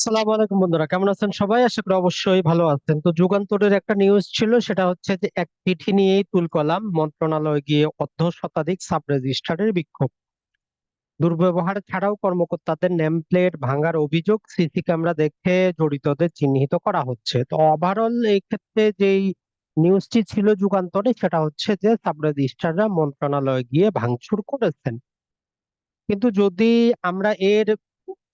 সালাম আলাইকুম বন্ধুরা, কেমন আছেন সবাই? আশা করি অবশ্যই ভালো আছেন। তো যুগান্তরের একটা নিউজ ছিল, সেটা হচ্ছে যে এক চিঠি নিয়েই তুলকলাম মন্ত্রণালয়ে গিয়ে অর্ধ শতাধিক সাব রেজিস্ট্রারের বিক্ষোভ। দুর্ব্যবহার ছাড়াও কর্মকর্তাদের নেম প্লেট ভাঙার অভিযোগ সিসি ক্যামেরা দেখে জড়িতদের চিহ্নিত করা হচ্ছে। তো ওভারঅল এই ক্ষেত্রে যেই নিউজটি ছিল যুগান্তরে, সেটা হচ্ছে যে সাব রেজিস্ট্রাররা মন্ত্রণালয়ে গিয়ে ভাঙচুর করেছেন। কিন্তু যদি আমরা এর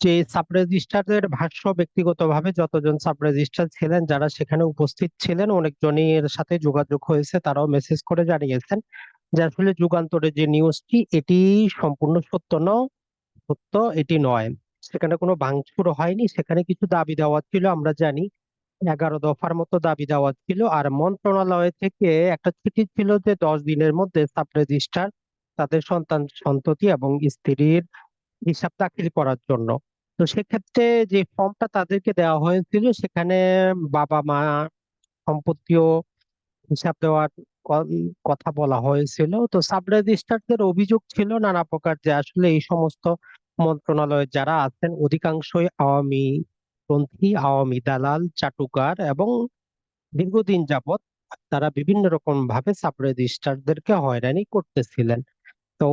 যে সাব রেজিস্ট্রারের ভাষ্য ব্যক্তিগতভাবে যতজন সাব রেজিস্ট্রার ছিলেন, যারা সেখানে উপস্থিত ছিলেন অনেকজনই এর সাথে যোগাযোগ হয়েছে, তারাও মেসেজ করে জানিয়েছেন যে আসলে যুগান্তরের যে নিউজটি এটি সম্পূর্ণ সত্য ন, সত্য এটি নয়। সেখানে কোনো ভাঙচুর হয়নি, সেখানে কিছু দাবি দেওয়া ছিল, আমরা জানি। এগারো দফার মতো দাবি দেওয়া ছিল, আর মন্ত্রণালয় থেকে একটা চিঠি ছিল যে দশ দিনের মধ্যে সাব রেজিস্ট্রার তাদের সন্তান, সন্ততি এবং স্ত্রীর হিসাব দাখিল করার জন্য। তো সেক্ষেত্রে যে ফর্মটা তাদেরকে দেওয়া হয়েছিল, সেখানে বাবা মা সম্পত্তিও হিসাব দেওয়ার কথা বলা হয়েছিল। তো সাব রেজিস্ট্রারদের অভিযোগ ছিল নানা প্রকার যে আসলে এই সমস্ত মন্ত্রণালয়ে যারা আছেন, অধিকাংশই আওয়ামী পন্থী আওয়ামী দালাল, চাটুকার এবং দীর্ঘদিন যাবৎ তারা বিভিন্ন রকম ভাবে সাব রেজিস্ট্রারদেরকে হয়রানি করতেছিলেন। তো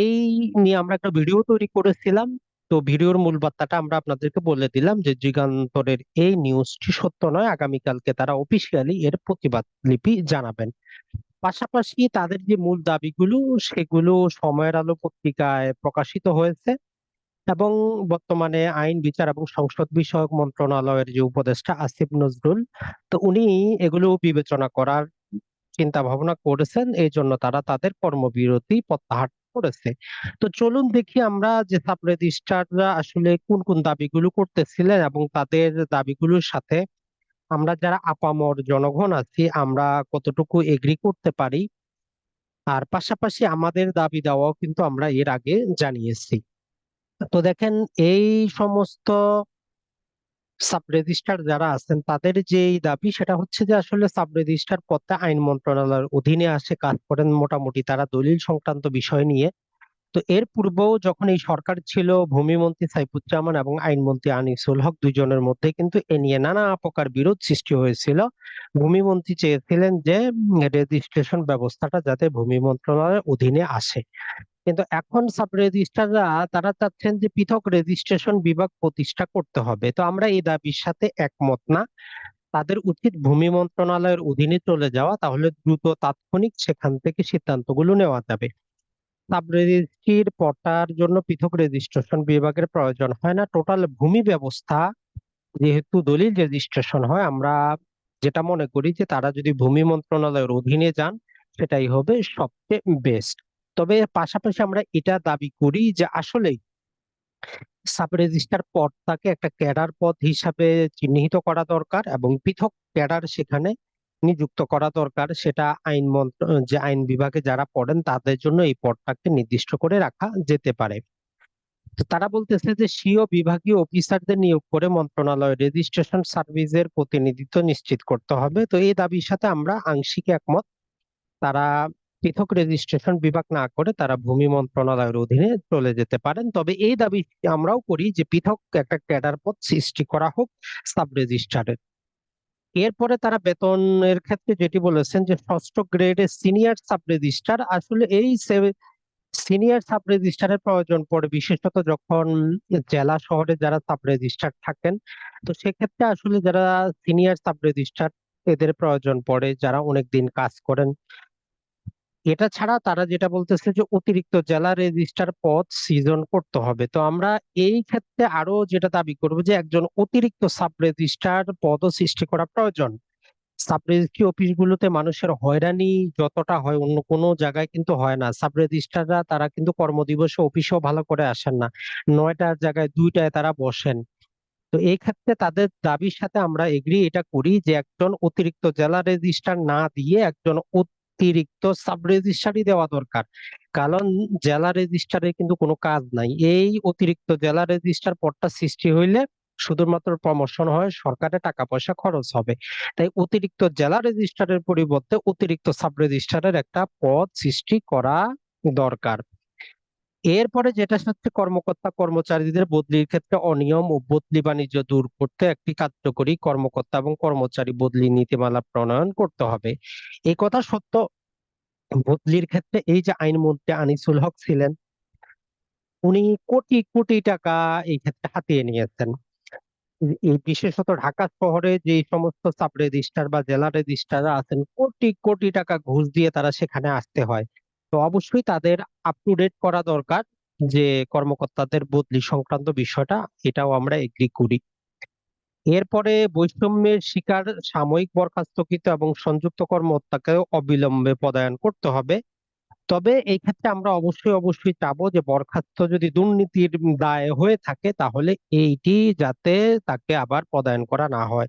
এই নিয়ে আমরা একটা ভিডিও তৈরি করেছিলাম। তো ভিডিওর মূল বার্তাটা আমরা আপনাদেরকে বলে দিলাম যে যুগান্তরের এই নিউজটি সত্য নয়, আগামীকালকে তারা অফিসিয়ালি এর প্রতিবাদ লিপি জানাবেন। পাশাপাশি তাদের যে মূল দাবিগুলো, সেগুলো সময়ের আলো পত্রিকায় প্রকাশিত হয়েছে এবং বর্তমানে আইন, বিচার এবং সংসদ বিষয়ক মন্ত্রণালয়ের যে উপদেষ্টা আসিফ নজরুল, তো উনি এগুলো বিবেচনা করার চিন্তা ভাবনা করেছেন। এই জন্য তারা তাদের কর্মবিরতি প্রত্যাহার করেছে। তো চলুন দেখি আমরা যে সাব রেজিস্ট্রাররা আসলে কোন কোন দাবিগুলো করতেছিলেন এবং তাদের দাবিগুলোর সাথে আমরা যারা আপামর জনগণ আছি, আমরা কতটুকু এগ্রি করতে পারি? আর পাশাপাশি আমাদের দাবি দেওয়াও কিন্তু আমরা এর আগে জানিয়েছি। তো দেখেন, এই সমস্ত সাব রেজিস্ট্রার যারা আছেন, তাদের যে দাবি সেটা হচ্ছে যে আসলে সাব রেজিস্ট্রার পদটা আইন মন্ত্রণালয়ের অধীনে আসে, কাজ করেন মোটামুটি তারা দলিল সংক্রান্ত বিষয় নিয়ে। তো এর পূর্বেও যখন এই সরকার ছিল, ভূমিমন্ত্রী সাইফুজ্জামান এবং আইনমন্ত্রী আনিসুল হক দুইজনের মধ্যে কিন্তু এ নিয়ে নানা প্রকার বিরোধ সৃষ্টি হয়েছিল। ভূমিমন্ত্রী চেয়েছিলেন যে রেজিস্ট্রেশন ব্যবস্থাটা যাতে ভূমি মন্ত্রণালয়ের অধীনে আসে। কিন্তু এখন সাব রেজিস্ট্রাররা তারা চাচ্ছেন যে পৃথক রেজিস্ট্রেশন বিভাগ প্রতিষ্ঠা করতে হবে। তো আমরা এই দাবির সাথে একমত না। তাদের উচিত ভূমি মন্ত্রণালয়ের অধীনে চলে যাওয়া, তাহলে দ্রুত তাৎক্ষণিক সেখান থেকে সিদ্ধান্তগুলো নেওয়া যাবে। সাব রেজিস্ট্রির পটার জন্য পৃথক রেজিস্ট্রেশন বিভাগের প্রয়োজন হয় না। টোটাল ভূমি ব্যবস্থা যেহেতু দলিল রেজিস্ট্রেশন হয়, আমরা যেটা মনে করি যে তারা যদি ভূমি মন্ত্রণালয়ের অধীনে যান, সেটাই হবে সবচেয়ে বেস্ট তবে পাশাপাশি আমরা এটা দাবি করি যে আসলেই সাব রেজিস্ট্রার পদটাকে একটা ক্যাডার পদ হিসাবে চিহ্নিত করা দরকার এবং পৃথক ক্যাডার সেখানে নিযুক্ত করা দরকার। সেটা আইন মন্ত্র, যে আইন বিভাগে যারা পড়েন তাদের জন্য এই পদটাকে নির্দিষ্ট করে রাখা যেতে পারে। তারা বলতেছে যে স্বীয় বিভাগীয় অফিসারদের নিয়োগ করে মন্ত্রণালয় রেজিস্ট্রেশন সার্ভিসের প্রতিনিধিত্ব নিশ্চিত করতে হবে। তো এই দাবির সাথে আমরা আংশিক একমত। তারা পৃথক রেজিস্ট্রেশন বিভাগ না করে তারা ভূমি মন্ত্রণালয়ের অধীনে চলে যেতে পারেন। তবে এই দাবি আমরাও করি যে পৃথক একটা ক্যাডার পদ সৃষ্টি করা হোক সাব রেজিস্ট্রারের এরপরে তারা বেতনের ক্ষেত্রে যেটি বলেছেন যে ষষ্ঠ গ্রেডের সিনিয়র সাব রেজিস্ট্রার আসলে এই সিনিয়র সাব রেজিস্ট্রারের প্রয়োজন পড়ে, বিশেষত যখন জেলা শহরে যারা সাব রেজিস্ট্রার থাকেন। তো সেক্ষেত্রে আসলে যারা সিনিয়র সাব রেজিস্ট্রার এদের প্রয়োজন পড়ে, যারা অনেকদিন কাজ করেন। এটা ছাড়া তারা যেটা বলতেছে যে অতিরিক্ত জেলা রেজিস্ট্রার পদ সৃজন করতে হবে। তো আমরা এই ক্ষেত্রে আরও যেটা দাবি করব যে একজন অতিরিক্ত সাব রেজিস্ট্রার পদও সৃষ্টি করা প্রয়োজন। সাব রেজিস্ট্রি অফিসগুলোতে মানুষের হয়রানি যতটা হয় অন্য কোনো জায়গায় কিন্তু হয় না। সাব রেজিস্ট্রাররা তারা কিন্তু কর্মদিবসে অফিসেও ভালো করে আসেন না। নয়টার জায়গায় দুইটায় তারা বসেন। তো এই ক্ষেত্রে তাদের দাবির সাথে আমরা এগ্রি এটা করি যে একজন অতিরিক্ত জেলা রেজিস্ট্রার না দিয়ে একজন অতিরিক্ত সাব রেজিস্ট্রারই দেওয়া দরকার। কারণ জেলা রেজিস্ট্রারের কিন্তু কোনো কাজ নাই। এই অতিরিক্ত জেলা রেজিস্ট্রার পদটা সৃষ্টি হইলে শুধুমাত্র প্রমোশন হয় সরকারের টাকা পয়সা খরচ হবে। তাই অতিরিক্ত জেলা রেজিস্ট্রারের পরিবর্তে অতিরিক্ত সাব রেজিস্ট্রারের একটা পদ সৃষ্টি করা দরকার। এরপরে যেটা হচ্ছে কর্মকর্তা কর্মচারীদের বদলির ক্ষেত্রে অনিয়ম ও বদলি বাণিজ্য দূর করতে একটি কার্যকরী কর্মকর্তা এবং কর্মচারী বদলি নীতিমালা প্রণয়ন করতে হবে। এই কথা সত্য। বদলির ক্ষেত্রে এই যে আইনমন্ত্রী আনিসুল হক ছিলেন, উনি কোটি কোটি টাকা এই ক্ষেত্রে হাতিয়ে নিয়েছেন। এই বিশেষত ঢাকা শহরে যে সমস্ত সাব রেজিস্ট্রার বা জেলা রেজিস্ট্রাররা আছেন, কোটি কোটি টাকা ঘুষ দিয়ে তারা সেখানে আসতে হয়। তো অবশ্যই তাদের আপ টু ডেট করা দরকার যে কর্মকর্তাদের বদলি সংক্রান্ত বিষয়টা, এটাও আমরা এগ্রি করি। এরপরে বৈষম্যের শিকার সাময়িক বরখাস্তকৃত এবং সংযুক্ত কর্মকর্তাকেও অবিলম্বে পদায়ন করতে হবে। তবে এই ক্ষেত্রে আমরা অবশ্যই অবশ্যই চাবো যে বরখাস্ত যদি দুর্নীতির দায় হয়ে থাকে, তাহলে এইটি যাতে তাকে আবার পদায়ন করা না হয়।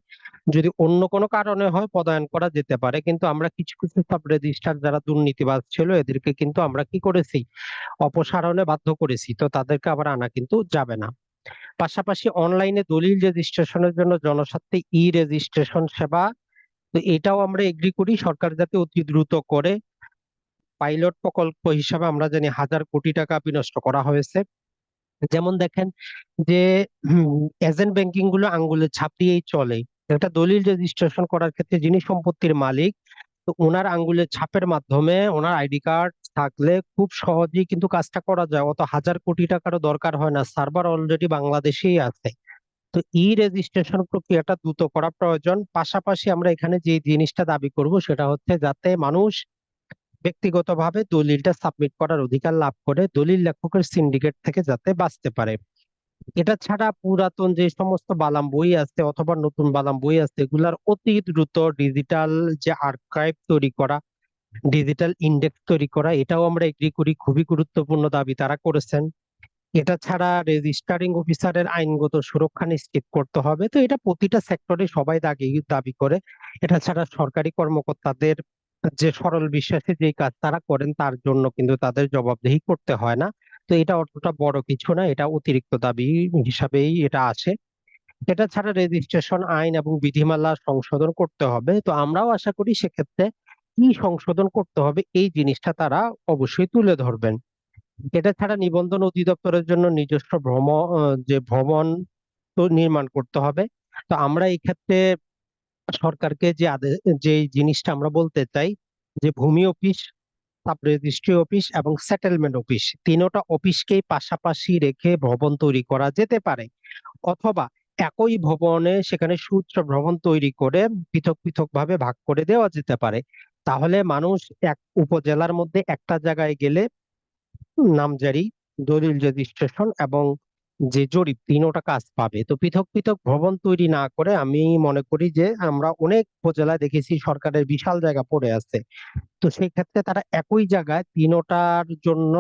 যদি অন্য কোনো কারণে হয় পদায়ন করা যেতে পারে, কিন্তু আমরা কিছু কিছু সাব রেজিস্ট্রার যারা দুর্নীতিবাজ ছিল, এদেরকে কিন্তু আমরা কি করেছি? অপসারণে বাধ্য করেছি, তো তাদেরকে আবার আনা কিন্তু যাবে না। পাশাপাশি অনলাইনে দলিল রেজিস্ট্রেশনের জন্য জনস্বার্থে ই রেজিস্ট্রেশন সেবা, তো এটাও আমরা এগ্রি করি, সরকার যাতে অতি দ্রুত করে পাইলট প্রকল্প হিসাবে আমরা জানি হাজার কোটি টাকা বিনষ্ট করা হয়েছে। যেমন দেখেন যে এজেন্ট ব্যাংকিংগুলো আঙ্গুলের ছাপ দিয়েই চলে। একটা দলিল রেজিস্ট্রেশন করার ক্ষেত্রে যিনি সম্পত্তির মালিক, তো ওনার আঙ্গুলের ছাপের মাধ্যমে ওনার আইডি কার্ড থাকলে খুব সহজেই কিন্তু কাজটা করা যায়। অত হাজার কোটি টাকারও দরকার হয় না, সার্ভার অলরেডি বাংলাদেশেই আছে। তো ই রেজিস্ট্রেশন প্রক্রিয়াটা দ্রুত করা প্রয়োজন। পাশাপাশি আমরা এখানে যে জিনিসটা দাবি করব সেটা হচ্ছে যাতে মানুষ ব্যক্তিগতভাবে দলিলটা সাবমিট করার অধিকার লাভ করে, দলিল লেখকের সিন্ডিকেট থেকে যাতে বাঁচতে পারে। এটা ছাড়া পুরাতন যে সমস্ত বালাম বই আছে অথবা নতুন বালাম বই আছে, এগুলার অতি দ্রুত ডিজিটাল যে আর্কাইভ তৈরি করা ডিজিটাল ইন্ডেক্স তৈরি করা, এটাও আমরা এগ্রি করি, খুবই গুরুত্বপূর্ণ দাবি তারা করেছেন। এটা ছাড়া রেজিস্টারিং অফিসারের আইনগত সুরক্ষা নিশ্চিত করতে হবে। তো এটা প্রতিটা সেক্টরে সবাই দাবি দাবি করে। এটা ছাড়া সরকারি কর্মকর্তাদের যে সরল বিশ্বাসে যে কাজ তারা করেন তার জন্য কিন্তু তাদের জবাবদিহি করতে হয় না। তো এটা অতটা বড় কিছু না, এটা অতিরিক্ত দাবি হিসাবেই এটা আছে। এটা ছাড়া রেজিস্ট্রেশন আইন এবং বিধিমালা সংশোধন করতে হবে। তো আমরাও আশা করি সেক্ষেত্রে কি সংশোধন করতে হবে এই জিনিসটা তারা অবশ্যই তুলে ধরবেন। এটা ছাড়া নিবন্ধন অধিদপ্তরের জন্য নিজস্ব ভ্রম যে ভবন তো নির্মাণ করতে হবে। তো আমরা এই ক্ষেত্রে সরকারকে যে আদেশ যে জিনিসটা আমরা বলতে চাই, যে ভূমি অফিস সাব রেজিস্ট্রি অফিস এবং সেটেলমেন্ট অফিস। তিনোটা অফিসকেই পাশাপাশি রেখে ভবন তৈরি করা যেতে পারে। অথবা একই ভবনে সেখানে সূত্র ভবন তৈরি করে পৃথক পৃথক ভাবে ভাগ করে দেওয়া যেতে পারে। তাহলে মানুষ এক উপজেলার মধ্যে একটা জায়গায় গেলে নামজারি, দলিল রেজিস্ট্রেশন এবং যে জরিপ তিনোটা কাজ পাবে। তো পৃথক পৃথক ভবন তৈরি না করে আমি মনে করি যে আমরা অনেক উপজেলায় দেখেছি সরকারের বিশাল জায়গা পড়ে আছে। তো সেই ক্ষেত্রে তারা একই জায়গায় তিনোটার জন্য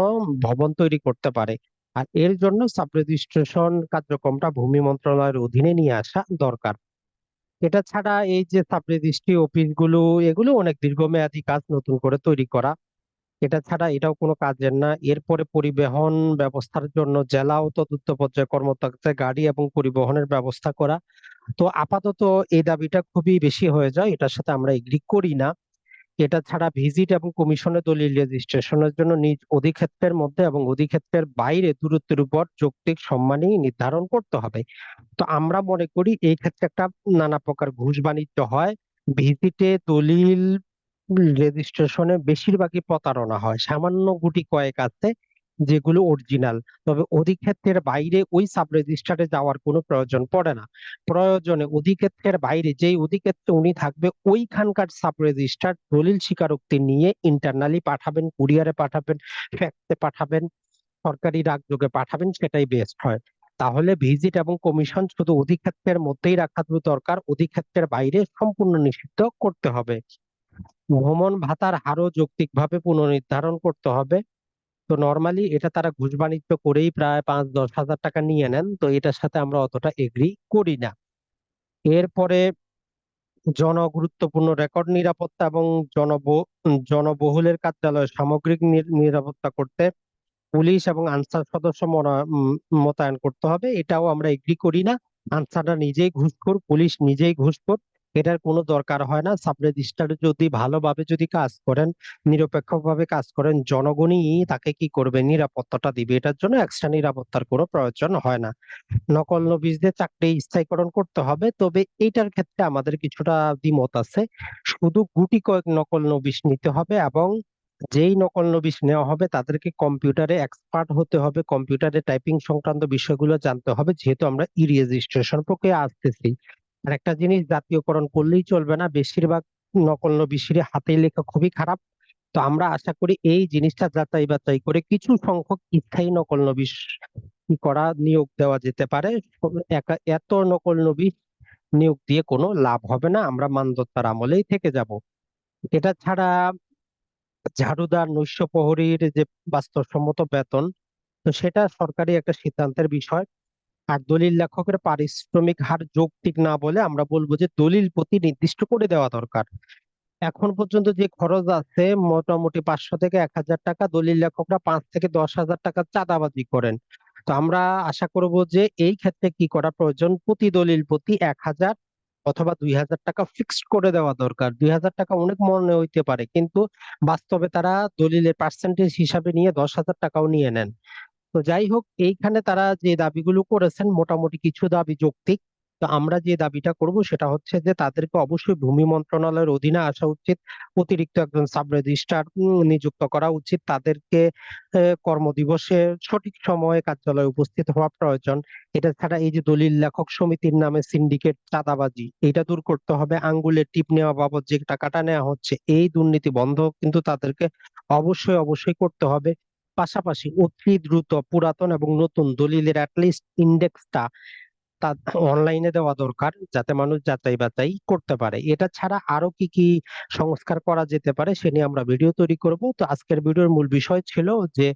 ভবন তৈরি করতে পারে। আর এর জন্য সাব রেজিস্ট্রেশন কার্যক্রমটা ভূমি মন্ত্রণালয়ের অধীনে নিয়ে আসা দরকার। এটা ছাড়া এই যে সাব রেজিস্ট্রি অফিসগুলো, এগুলো অনেক দীর্ঘমেয়াদী কাজ নতুন করে তৈরি করা এটা ছাড়া এটাও কোনো কাজের না। এরপরে পরিবহন ব্যবস্থার জন্য জেলা ও তদুর্থ পর্যায়ে কর্মকর্তাদের গাড়ি এবং পরিবহনের ব্যবস্থা করা। তো আপাতত এই দাবিটা খুবই বেশি হয়ে যায়, এটার সাথে আমরা এগ্রি করি না। এটা ছাড়া ভিজিট এবং কমিশনের দলিল রেজিস্ট্রেশনের জন্য নিজ অধিক্ষেত্রের মধ্যে এবং অধিক্ষেত্রের বাইরে দূরত্বের উপর যৌক্তিক সম্মানই নির্ধারণ করতে হবে। তো আমরা মনে করি এই ক্ষেত্রে একটা নানা প্রকার ঘুষ বাণিজ্য হয়। ভিজিটে দলিল রেজিস্ট্রেশনে বেশিরভাগই প্রতারণা হয়। সামান্য গুটি কয়েক আছে যেগুলো অরিজিনাল তবে অধিক্ষেত্রের বাইরে ওই সাব রেজিস্ট্রারে যাওয়ার কোনো প্রয়োজন পড়ে না। প্রয়োজনে অধিক্ষেত্রের বাইরে যেই অধিক্ষেত্রে উনি থাকবে, ওইখানকার সাব রেজিস্ট্রার দলিল স্বীকারোক্তি নিয়ে ইন্টারনালি পাঠাবেন কুরিয়ারে পাঠাবেন ফ্যাক্সে পাঠাবেন, সরকারি ডাকযোগে পাঠাবেন, সেটাই বেস্ট হয়। তাহলে ভিজিট এবং কমিশন শুধু অধিক্ষেত্রের মধ্যেই রাখা দরকার অধিক্ষেত্রের বাইরে সম্পূর্ণ নিষিদ্ধ করতে হবে। ভ্রমণ ভাতার হারও যৌক্তিকভাবে পুনর্নির্ধারণ করতে হবে। তো নর্মালি এটা তারা ঘুষ বাণিজ্য করেই প্রায় পাঁচ দশ হাজার টাকা নিয়ে নেন, তো এটার সাথে আমরা অতটা এগ্রি করি না। এরপরে জনগুরুত্বপূর্ণ রেকর্ড নিরাপত্তা এবং জনব জনবহুলের কার্যালয়ে সামগ্রিক নিরাপত্তা করতে পুলিশ এবং আনসার সদস্য মোতায়েন করতে হবে। এটাও আমরা এগ্রি করি না। আনসাররা নিজেই ঘুষখোর, পুলিশ নিজেই ঘুষখোর। এটার কোনো দরকার হয় না। সাব রেজিস্ট্রার যদি ভালোভাবে যদি কাজ করেন, নিরপেক্ষভাবে কাজ করেন, জনগণই তাকে কি করবে? নিরাপত্তাটা দিবে। এটার জন্য এক্সট্রা নিরাপত্তার কোনো প্রয়োজন হয় না। নকল নবীশদের চাকরি স্থায়ীকরণ করতে হবে। তবে এইটার ক্ষেত্রে আমাদের কিছুটা দ্বিমত আছে। শুধু গুটি কয়েক নকল নবীশ নিতে হবে এবং যেই নকল নবীশ নেওয়া হবে তাদেরকে কম্পিউটারে এক্সপার্ট হতে হবে। কম্পিউটারে টাইপিং সংক্রান্ত বিষয়গুলো জানতে হবে। যেহেতু আমরা ই রেজিস্ট্রেশন প্রক্রিয়া আসতেছি। আর একটা জিনিস জাতীয়করণ করলেই চলবে না, বেশিরভাগ নকল নবীশেরই হাতে লেখা খুবই খারাপ। তো আমরা আশা করি এই জিনিসটা যাচাই বাছাই করে কিছু সংখ্যক স্থায়ী নকল নবিশ করা নিয়োগ দেওয়া যেতে পারে। এত নকল নবীশ নিয়োগ দিয়ে কোনো লাভ হবে না, আমরা মানদত্তার আমলেই থেকে যাব। এটা ছাড়া ঝাড়ুদার নৈশ প্রহরীর যে বাস্তবসম্মত বেতন, তো সেটা সরকারি একটা সিদ্ধান্তের বিষয়। আর দলিল লেখকের পারিশ্রমিক হার যৌক্তিক না বলে আমরা বলব যে দলিল প্রতি নির্দিষ্ট করে দেওয়া দরকার। এখন পর্যন্ত যে খরচ আছে, মোটামুটি পাঁচশো থেকে এক হাজার টাকা দলিল লেখকরা পাঁচ থেকে দশ হাজার টাকা চাঁদাবাজি করেন। তো আমরা আশা করব যে এই ক্ষেত্রে কি করা প্রয়োজন? প্রতি দলিল প্রতি এক হাজার অথবা দুই হাজার টাকা ফিক্সড করে দেওয়া দরকার। দুই হাজার টাকা অনেক মনে হইতে পারে, কিন্তু বাস্তবে তারা দলিলের পার্সেন্টেজ হিসাবে নিয়ে দশ হাজার টাকাও নিয়ে নেন। তো যাই হোক, এইখানে তারা যে দাবিগুলো করেছেন মোটামুটি কিছু দাবি যৌক্তিক। তো আমরা যে দাবিটা করব সেটা হচ্ছে যে তাদেরকে অবশ্যই ভূমি মন্ত্রণালয়ের অধীনে আসা উচিত, অতিরিক্ত একজন সাব রেজিস্ট্রার নিযুক্ত করা উচিত। তাদেরকে কর্মদিবসে সঠিক সময়ে কার্যালয়ে উপস্থিত হওয়া প্রয়োজন। এটা ছাড়া এই যে দলিল লেখক সমিতির নামে সিন্ডিকেট চাঁদাবাজি, এটা দূর করতে হবে। আঙ্গুলের টিপ নেওয়া বাবদ যে টাকাটা নেওয়া হচ্ছে, এই দুর্নীতি বন্ধ কিন্তু তাদেরকে অবশ্যই অবশ্যই করতে হবে। পাশাপাশি অতি দ্রুত পুরাতন এবং নতুন দলিলের অ্যাটলিস্ট ইন্ডেক্সটা তা অনলাইনে দেওয়া দরকার যাতে মানুষ যাচাই বাছাই করতে পারে। এটা ছাড়া আরও কি কি সংস্কার করা যেতে পারে সে নিয়ে আমরা ভিডিও তৈরি করব। তো আজকের ভিডিওর মূল বিষয় ছিল যে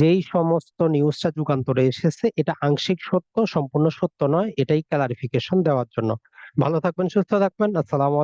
যেই সমস্ত নিউজটা যুগান্তরে এসেছে এটা আংশিক সত্য, সম্পূর্ণ সত্য নয়, এটাই ক্লারিফিকেশন দেওয়ার জন্য। ভালো থাকবেন, সুস্থ থাকবেন, আসসালামু